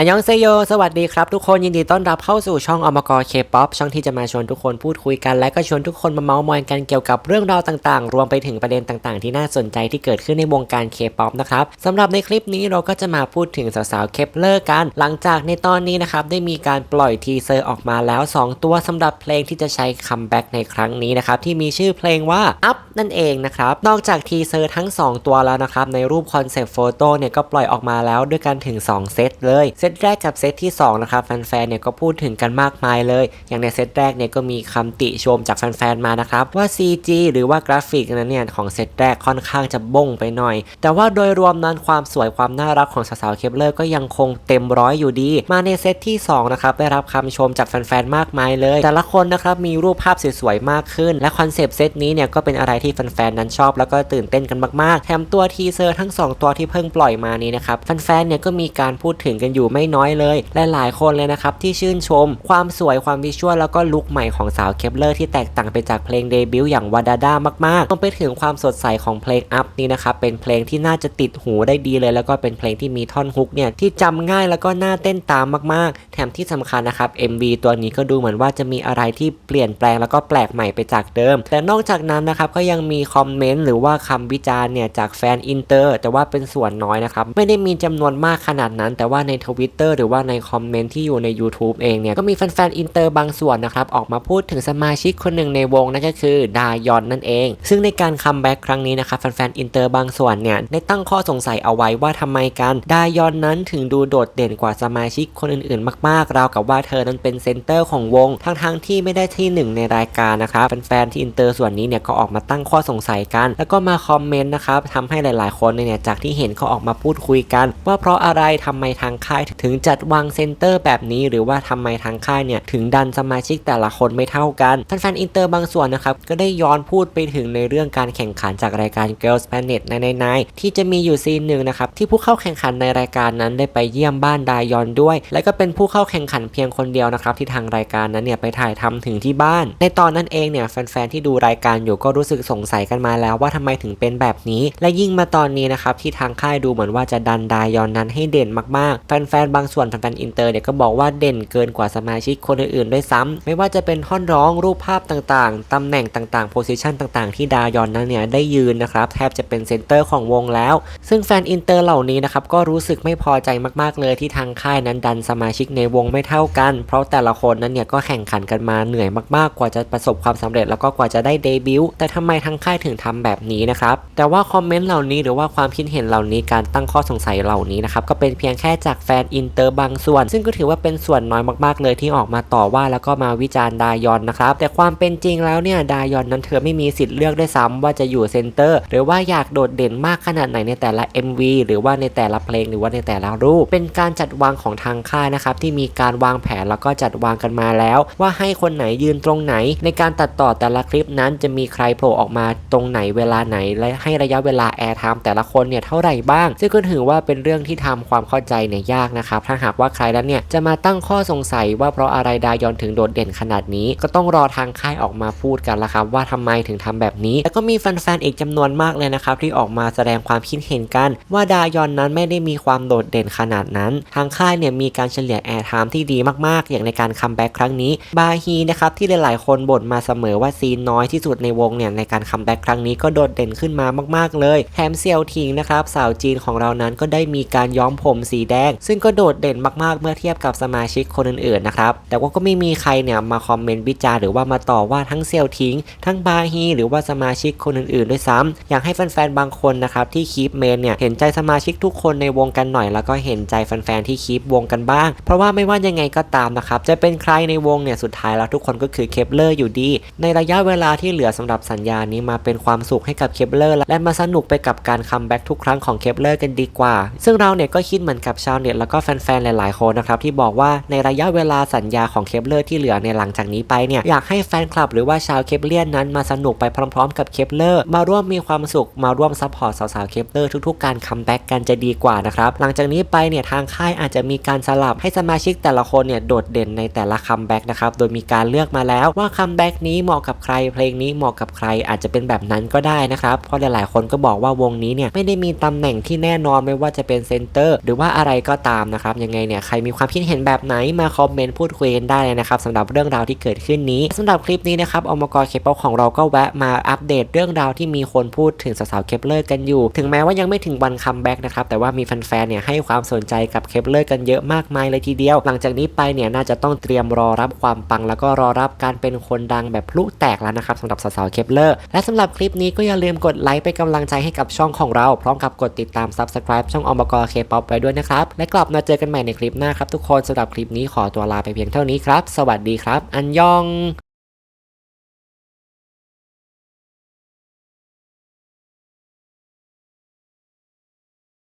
อันยองเซโย สวัสดีครับทุกคนยินดีต้อนรับเข้าสู่ช่องอมกรเคป๊อปช่องที่จะมาชวนทุกคนพูดคุยกัน และก็ชวนทุกคนมาเมาส์มอยกันเกี่ยวกับเรื่องราวต่างๆ รวมไปถึงประเด็นต่างๆ ที่น่าสนใจที่เกิดขึ้นในวงการเคป๊อปนะครับสำหรับในคลิปนี้เราก็จะมาพูดถึงสาวๆเคปเลอร์กัน หลังจากในตอนนี้นะครับได้มีการปล่อยทีเซอร์ออกมาแล้ว 2 ตัวสำหรับเพลงที่จะใช้คัมแบ็กในครั้งนี้นะครับที่มีชื่อเพลงว่า Up นั่นเองนะครับนอกจากทีเซอร์ทั้ง 2 ตัวแล้วนะครับในรูปคอนเซปต์โฟโต้เนี่ยก็ปล่อยออกมาแล้วด้วยกันถึง 2 เซตเลยเซตแรกกับเซตที่ 2 นะครับแฟนๆเนี่ยก็พูดถึงกันมากมายเลย อย่างในเซตแรกเนี่ยก็มีคำติชมจากแฟนๆมานะครับ ว่า CG หรือว่ากราฟิกนั้นเนี่ยของเซตแรกค่อนข้างจะบ้งไปหน่อย แต่ว่าโดยรวมนั้นความสวยความน่ารักของสาวๆเคปเลอร์ก็ยังคงเต็มร้อยอยู่ดี มาในเซตที่ 2 นะครับ ได้รับคำชมจากแฟนๆมากมายเลย แต่ละคนนะครับมีรูปภาพสวยๆมากขึ้น และคอนเซปต์เซตนี้เนี่ยก็เป็นอะไรที่แฟนๆนั้นชอบ แล้วก็ตื่นเต้นกันมากๆแถมตัวทีเซอร์ทั้ง 2 ตัวที่เพิ่งปล่อยมานี้นะครับแฟนๆเนี่ยก็มีการพูดถึงกันอยู่ไไม่น้อยเลยและหลายคนเลยนะครับที่ชื่นชม ความสวยความวิชวลแล้วก็ลุคใหม่ของสาวเคปเลอร์ที่แตกต่างไปจากเพลงเดบิวต์อย่างวาดาด้ามากๆรวมไปถึงความสดใสของเพลงอัพนี้นะครับเป็นเพลงที่น่าจะติดหูได้ดีเลย แล้วก็เป็นเพลงที่มีท่อนฮุกเนี่ยที่จำง่ายแล้วก็น่าเต้นตามมากๆ แถมที่สำคัญนะครับ MV ตัวนี้ก็ดูเหมือนว่าจะมีอะไรที่เปลี่ยนแปลงแล้วก็แปลกใหม่ไปจากเดิม แต่นอกจากนั้นนะครับก็ยังมีคอมเมนต์หรือว่าคำวิจารณ์เนี่ยจากแฟนอินเตอร์แต่ว่าเป็นส่วนน้อยนะครับไม่ได้มีจำนวนมากขนาดนั้น แต่ว่าในทวิตเตอร์หรือว่าในคอมเมนต์ที่อยู่ใน YouTube เองเนี่ยก็มีแฟนๆอินเตอร์บางส่วนนะครับออกมาพูดถึงสมาชิกคนหนึ่งในวงนั่นก็คือดายอนนั่นเอง ซึ่งในการคัมแบ็กครั้งนี้นะครับแฟนๆอินเตอร์บางส่วนเนี่ยได้ตั้งข้อสงสัยเอาไว้ว่าทำไมกันดายอนนั้นถึงดูโดดเด่นกว่าสมาชิกคนอื่นๆ มากๆราวกับว่าเธอนั้นเป็นเซนเตอร์ของวงทั้งๆที่ไม่ได้ที่หนึ่งในรายการนะครับแฟนๆที่อินเตอร์ส่วนนี้เนี่ยก็ออกมาตั้งข้อสงสัยกัน แล้วก็มาคอมเมนต์นะครับทำให้หลายๆ คนเนี่ยจากที่เห็นเขาออกมาพูดคุยกัน ว่าเพราะอะไรทำไมทางค่ายถึงจัดวางเซนเตอร์แบบนี้ หรือว่าทำไมทางค่ายเนี่ยถึงดันสมาชิกแต่ละคนไม่เท่ากันแฟนๆอินเตอร์บางส่วนนะครับก็ได้ย้อนพูดไปถึงในเรื่องการแข่งขันจากรายการ Girls Planet ในในที่จะมีอยู่ซีนหนึ่งนะครับที่ผู้เข้าแข่งขันในรายการนั้นได้ไปเยี่ยมบ้านดายอนด้วย และก็เป็นผู้เข้าแข่งขันเพียงคนเดียวนะครับที่ทางรายการนั้นเนี่ยไปถ่ายทำถึงที่บ้าน ในตอนนั้นเองเนี่ยแฟนๆที่ดูรายการอยู่ก็รู้สึกสงสัยกันมาแล้วว่าทำไมถึงเป็นแบบนี้ และยิ่งมาตอนนี้นะครับที่ทางค่ายดูเหมือนว่าจะดันดายอนนั้นให้เด่นมากๆ แฟนๆบางส่วนแฟนๆอินเตอร์เนี่ยก็บอกว่าเด่นเกินกว่าสมาชิกคนอื่นๆด้วยซ้ำไม่ว่าจะเป็นท่อนร้องรูปภาพต่างๆตำแหน่งต่างๆโพสิชันต่างๆ ที่ดายอนนั้นเนี่ยได้ยืนนะครับแทบจะเป็นเซนเตอร์ของวงแล้ว ซึ่งแฟนอินเตอร์เหล่านี้นะครับก็รู้สึกไม่พอใจมากๆเลยที่ทางค่ายนั้นดันสมาชิกในวงไม่เท่ากัน เพราะแต่ละคนนั้นเนี่ยก็แข่งขันกันมาเหนื่อยมากๆ กว่าจะประสบความสำเร็จแล้วก็กว่าจะได้เดบิวต์แต่ทำไมทางค่ายถึงทำแบบนี้นะครับแต่ว่าคอมเมนต์เหล่านี้หรือว่าความคิดเห็นเหล่านี้การตั้งข้อสงสัยเหล่านี้นะครับก็เป็นเพียงแค่จากแฟนอินเตอร์บางส่วน ซึ่งก็ถือว่าเป็นส่วนน้อยมากๆ เลยที่ออกมาต่อว่าแล้วก็มาวิจารณ์ดายอนนะครับ แต่ความเป็นจริงแล้วเนี่ยดายอนนั้นเธอไม่มีสิทธิ์เลือกได้วยซ้ำว่าจะอยู่เซนเตอร์ หรือว่าอยากโดดเด่นมากขนาดไหนในแต่ละ MV หรือว่าในแต่ละเพลงหรือว่าในแต่ละรูป เป็นการจัดวางของทางค่ายนะครับที่มีการวางแผนแล้วก็จัดวางกันมาแล้ว ว่าให้คนไหนยืนตรงไหน ในการตัดต่อแต่ละคลิปนั้นจะมีใครโผล่ออกมาตรงไหนเวลาไหน และให้ระยะเวลาแอร์ไทม์แต่ละคนเนี่ยเท่าไหร่บ้าง ซึ่งก็ถือว่าเป็นเรื่องที่ทำความเข้าใจเนี่ยยากนะครับถ้าหากว่าใครนั้นเนี่ยจะมาตั้งข้อสงสัยว่าเพราะอะไรดายอนถึงโดดเด่นขนาดนี้ ก็ต้องรอทางค่ายออกมาพูดกันละครับว่าทำไมถึงทำแบบนี้ แล้วก็มีแฟนๆอีกจำนวนมากเลยนะครับที่ออกมาแสดงความคิดเห็นกัน ว่าดายอนนั้นไม่ได้มีความโดดเด่นขนาดนั้น ทางค่ายเนี่ยมีการเฉลี่ยแอร์ไทม์ที่ดีมากๆ อย่างในการคัมแบ็กครั้งนี้บาฮีนะครับที่หลายๆ คนบ่นมาเสมอว่าซีนน้อยที่สุดในวงเนี่ยในการคัมแบ็กครั้งนี้ก็โดดเด่นขึ้นมามาก ๆเลยแถมเซียวทิงนะครับสาวจีนของเรานั้นก็ได้มีการย้อมผมสีแดง ซึ่งก็็โดดเด่นมากๆ เมื่อเทียบกับสมาชิกคนอื่นๆนะครับ แต่ว่าก็ไม่มีใครเนี่ยมาคอมเมนต์วิจารหรือว่ามาต่อว่าทั้งเซียวทิงทั้งบาฮีหรือว่าสมาชิกคนอื่นๆ ด้วยซ้ำอยากให้แฟนๆบางคนนะครับที่คีปเมนเนี่ยเห็นใจสมาชิกทุกคนในวงกันหน่อย แล้วก็เห็นใจแฟนๆที่คีปวงกันบ้าง เพราะว่าไม่ว่ายังไงก็ตามนะครับจะเป็นใครในวงเนี่ยสุดท้ายแล้วทุกคนก็คือเคปเลอร์อยู่ดี ในระยะเวลาที่เหลือสำหรับสัญญานี้มาเป็นความสุขให้กับเคปเลอร์และมาสนุกไปกับการคัมแบ็กทุกครั้งของเคปเลอร์กันดีกว่า ซึ่งเราเนี่ยก็คิดเหมือนกับชาวเน็ตแล้วก็แฟนๆ หลายๆ คนนะครับที่บอกว่าในระยะเวลาสัญญาของเคปเลอร์ที่เหลือในหลังจากนี้ไปเนี่ยอยากให้แฟนคลับหรือว่าชาวเคปเลียนนั้นมาสนุกไปพร้อมๆ กับเคปเลอร์มาร่วมมีความสุขมาร่วมซัพพอร์ตสาวๆ เคปเลอร์ทุกๆ การคัมแบ็กกันจะดีกว่านะครับหลังจากนี้ไปเนี่ยทางค่ายอาจจะมีการสลับให้สมาชิกแต่ละคนเนี่ยโดดเด่นในแต่ละคัมแบ็กนะครับโดยมีการเลือกมาแล้วว่าคัมแบ็กนี้เหมาะกับใครเพลงนี้เหมาะกับใครอาจจะเป็นแบบนั้นก็ได้นะครับเพราะหลายๆ คนก็บอกว่าวงนี้เนี่ยไม่ได้มีตำแหน่งที่แน่นอนไม่ว่าจะเป็นเซนเตอร์หรือว่าอะไรก็ตามนะครับยังไงเนี่ยใครมีความคิดเห็นแบบไหนมาคอมเมนต์พูดคุยกันได้เลยนะครับสำหรับเรื่องราวที่เกิดขึ้นนี้สำหรับคลิปนี้นะครับอมกรเคป๊อปของเราก็แวะมาอัปเดตเรื่องราวที่มีคนพูดถึงสาวๆเคปเลอร์กันอยู่ ถึงแม้ว่ายังไม่ถึงวันคัมแบ็กนะครับแต่ว่ามีแฟนๆเนี่ยให้ความสนใจกับเคปเลอร์กันเยอะมากมายเลยทีเดียว หลังจากนี้ไปเนี่ยน่าจะต้องเตรียมรอรับความปัง แล้วก็รอรับการเป็นคนดังแบบพลุแตกแล้วนะครับสำหรับสาวๆเคปเลอร์และสำหรับคลิปนี้ก็อย่าลืมกดไลค์เป็นกำลังใจให้กับช่องของเรา พร้อมกับกดติดตาม Subscribe ช่องอมกรเคป๊อปไว้ด้วยนะครับและกลับมาเจอกันใหม่ในคลิปหน้าครับทุกคนสำหรับคลิปนี้ขอตัวลาไปเพียงเท่านี้ครับ สวัสดีครับ อันยอง